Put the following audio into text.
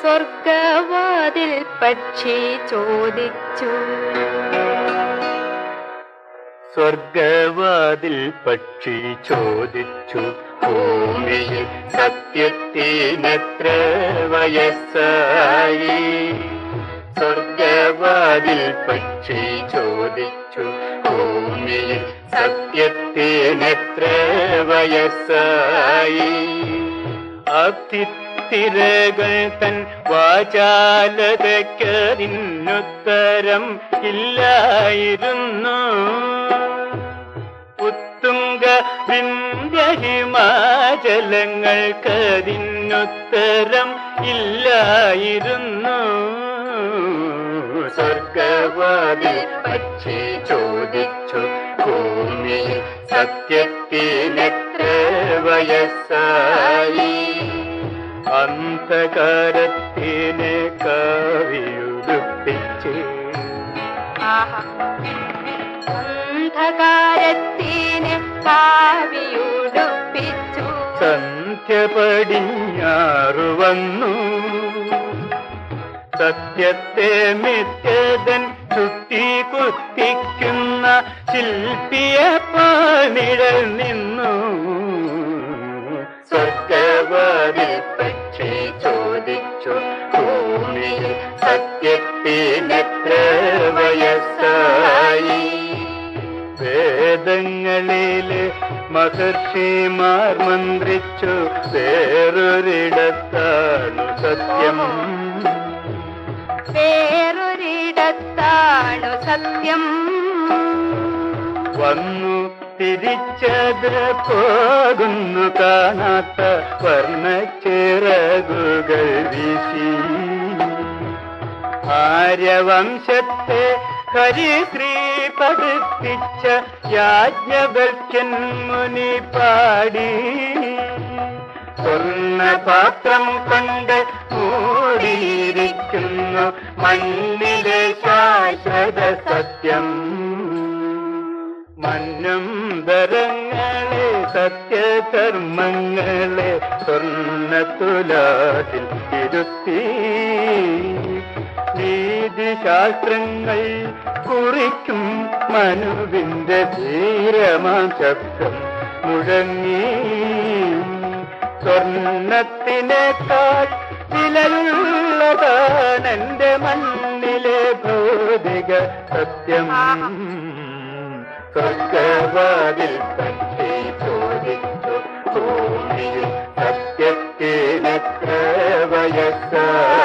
സ്വർഗവാതിൽ പക്ഷി ചോദിച്ചു. സ്വർഗവാതിൽ പക്ഷി ചോദിച്ചു ഭൂമിയിൽ സത്യത്തിനത്ര വയസ്സായി. സ്വർഗവാതിൽ പക്ഷി ചോദിച്ചു ഭൂമിയിൽ സത്യത്തിനത്ര വയസ്സായി. അതിത്തിരകൾ തൻ വാചാലതയ്ക്കതിനുത്തരം ഇല്ലായിരുന്നു. ഉത്തുംഗ വിന്ധ്യ ഹിമാചലങ്ങൾക്കതിനുത്തരം ഇല്ലായിരുന്നു. സ്വർഗവാതിൽ പക്ഷി ചോദിച്ചു ഭൂമിയിൽ സത്യത്തിനെത്ര വയസ്സായി? അന്ധകാരത്തിനെ കവിയുടുപ്പിച്ച്. അന്ധകാരത്തിനെ കാവിയുടുപ്പിച്ചു. സന്ധ്യ പടിഞ്ഞാറു വന്നു സത്യത്തെ മിത്യതൻ ചുറ്റി കുത്തിക്കുന്ന ശില്പിയ പാണിടൽ നിന്നു. ഭൂമിയിൽ സത്യത്തിനെത്ര വയസ്സായി. വേദങ്ങളിലെ മഹർഷിമാർ മന്ത്രിച്ചു വേറൊരിടത്താണ് സത്യം. വേറൊരിടത്താണു സത്യം. വന്നു തിരിച്ചത് പോകുന്നു കാണാത്ത വർണച്ചിറകുകൾ വീശി. ആര്യവംശത്തെ ഹരിശ്രീ പഠിപ്പിച്ച യാജ്ഞവൽക്കൻ മുനി പാടി സ്വർണപാത്രം കൊണ്ട് മൂടിയിരിക്കുന്നു മണ്ണിലെ ശാശ്വത സത്യം. മഞ്ഞും ദരങ്ങളെ സ്വർണ തുലാതിൽ ഇരുത്തി നീതിശാസ്ത്രങ്ങൾ കുറിക്കും മനുവിന്റെ ധീരമാം ശബ്ദം മുഴങ്ങി. സ്വർണത്തിനേക്കാൾ വിലയുള്ളതാണ് എന്റെ മണ്ണിലെ ഭൗതിക സത്യം. സ്വർഗവാതിൽ പക്ഷി ചോദിച്ചു ഭൂമിയിൽ സത്യത്തിനെത്ര വയസ്സായി